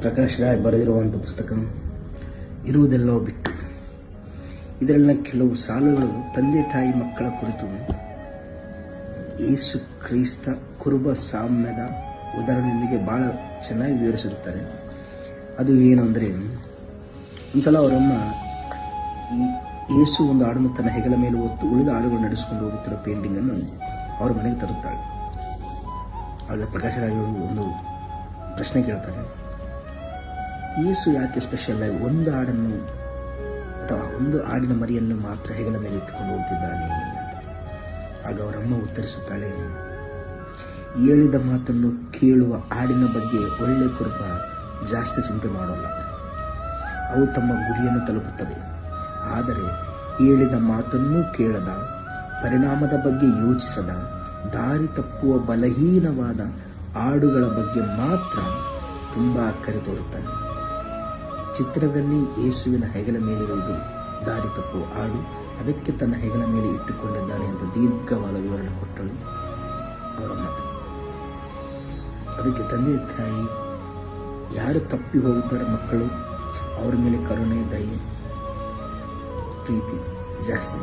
ಪ್ರಕಾಶ್ ರಾಯ್ ಬರೆದಿರುವಂಥ ಪುಸ್ತಕ. ಇರುವುದೆಲ್ಲೋ ಬಿಟ್ಟು. ಇದರಲ್ಲಿನ ಕೆಲವು ಸಾಲುಗಳು ತಂದೆ ತಾಯಿ ಮಕ್ಕಳ ಕುರಿತು ಯೇಸು ಕ್ರಿಸ್ತ ಕುರುಬ ಸಾಮ್ಯದ ಉದಾಹರಣೆಯೊಂದಿಗೆ ಭಾಳ ಚೆನ್ನಾಗಿ ವಿವರಿಸುತ್ತಾರೆ ಅದು ಏನು ಅಂದರೆ ಒಂದ್ಸಲ ಅವರಮ್ಮ ಯೇಸು ಒಂದು ಹಾಡನ್ನು ತನ್ನ ಹೆಗಲ ಮೇಲೆ ಹೊತ್ತು ಉಳಿದ ಹಾಡುಗಳು ನಡೆಸಿಕೊಂಡು ಹೋಗುತ್ತಿರೋ ಪೇಂಟಿಂಗನ್ನು ಅವರು ಮನೆಗೆ ತರುತ್ತಾಳೆ. ಆಗ ಪ್ರಕಾಶ್ ರಾಯ್ ಅವರು ಒಂದು ಪ್ರಶ್ನೆ ಕೇಳ್ತಾರೆ ಯೇಸು ಯಾಕೆ ಸ್ಪೆಷಲ್ ಆಗಿ ಒಂದು ಹಾಡನ್ನು ಅಥವಾ ಒಂದು ಹಾಡಿನ ಮರಿಯನ್ನು ಮಾತ್ರ ಹೆಗಲ ಮೇಲೆ ಇಟ್ಟುಕೊಂಡು ಹೋಗ್ತಿದ್ದಾನೆ ಆಗ ಅವರಮ್ಮ ಉತ್ತರಿಸುತ್ತಾಳೆ, ಹೇಳಿದ ಮಾತನ್ನು ಕೇಳುವ ಹಾಡಿನ ಬಗ್ಗೆ ಒಳ್ಳೆ ಕುರುಬ ಜಾಸ್ತಿ ಚಿಂತೆ ಮಾಡೋಲ್ಲ. ಅವು ತಮ್ಮ ಗುರಿಯನ್ನು ತಲುಪುತ್ತವೆ. ಆದರೆ ಹೇಳಿದ ಮಾತನ್ನೂ ಕೇಳದ, ಪರಿಣಾಮದ ಬಗ್ಗೆ ಯೋಚಿಸದ, ದಾರಿ ತಪ್ಪುವ ಬಲಹೀನವಾದ ಹಾಡುಗಳ ಬಗ್ಗೆ ಮಾತ್ರ ತುಂಬ ಅಕ್ಕರೆ ತೋರುತ್ತಾನೆ ಚಿತ್ರದಲ್ಲಿ ಯೇಸುವಿನ ಹೆಗಲ ಮೇಲಿರುವುದು ದಾರಿ ತಪ್ಪು ಆಡು ಅದಕ್ಕೆ ತನ್ನ ಹೆಗಲ ಮೇಲೆ ಇಟ್ಟುಕೊಂಡಿದ್ದಾನೆ ಅಂತ ದೀರ್ಘವಾದ ವಿವರಣೆ ಕೊಟ್ಟಳು ಅವರಮ್ಮ ಅದಕ್ಕೆ ತಂದೆ ತಾಯಿ, ಯಾರು ತಪ್ಪಿ ಹೋಗುತ್ತಾರೆ ಮಕ್ಕಳು? ಅವರ ಮೇಲೆ ಕರುಣೆ, ದಯೆ, ಪ್ರೀತಿ ಜಾಸ್ತಿ.